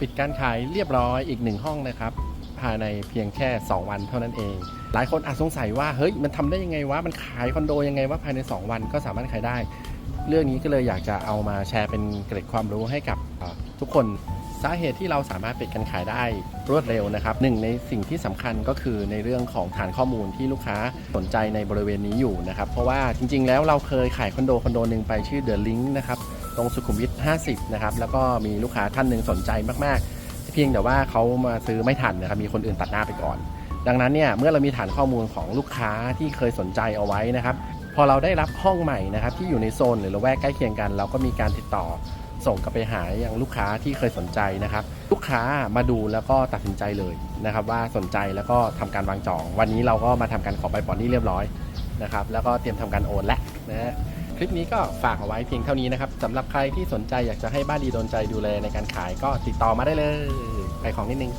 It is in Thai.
ปิดการขายเรียบร้อยอีกหนึ่งห้องนะครับ ภายในเพียงแค่ 2 วันเท่านั้นเอง หลายคนอาจสงสัยว่าเฮ้ยมันทำได้ยังไงวะมันขายคอนโดยังไงว่าภายใน 2 วันก็สามารถขายได้ เรื่องนี้ก็เลยอยากจะเอามาแชร์เป็นเกร็ดความรู้ให้กับทุกคนสาเหตุที่เราสามารถปิดการขายได้รวดเร็วนะครับหนึ่งในสิ่งที่สำคัญก็คือในเรื่องของฐานข้อมูลที่ลูกค้าสนใจในบริเวณนี้อยู่นะครับเพราะว่าจริง ๆ แล้วเราเคยขายคอนโดคอนโดหนึ่งไปชื่อ The Link นะครับ ตรงสุขุมวิท 50 นะครับ แล้วก็มีลูกค้าท่านหนึ่งสนใจมากๆ เพียงแต่ว่าเขามาซื้อไม่ทันนะครับ มีคนอื่นตัดหน้าไปก่อน ดังนั้นเนี่ย เมื่อเรามีฐานข้อมูลของลูกค้าที่เคยสนใจเอาไว้นะครับ พอเราได้รับห้องใหม่นะครับที่อยู่ในโซนหรือละแวกใกล้เคียงกัน เราก็มีการติดต่อส่งกลับไปหาอย่างลูกค้าที่เคยสนใจนะครับ ลูกค้ามาดูแล้วก็ตัดสินใจเลยนะครับ ว่าสนใจแล้วก็ทำการวางจอง วันนี้เราก็มาทำการขอใบปอนนี่เรียบร้อยนะครับ แล้วก็เตรียมทำการโอนแล้วนะฮะ คลิปนี้ก็ฝากเอาไว้เพียงเท่านี้นะครับสำหรับใครที่สนใจอยากจะให้บ้านดีโดนใจดูแลในการขายก็ติดต่อมาได้เลย ไปของนิดนึง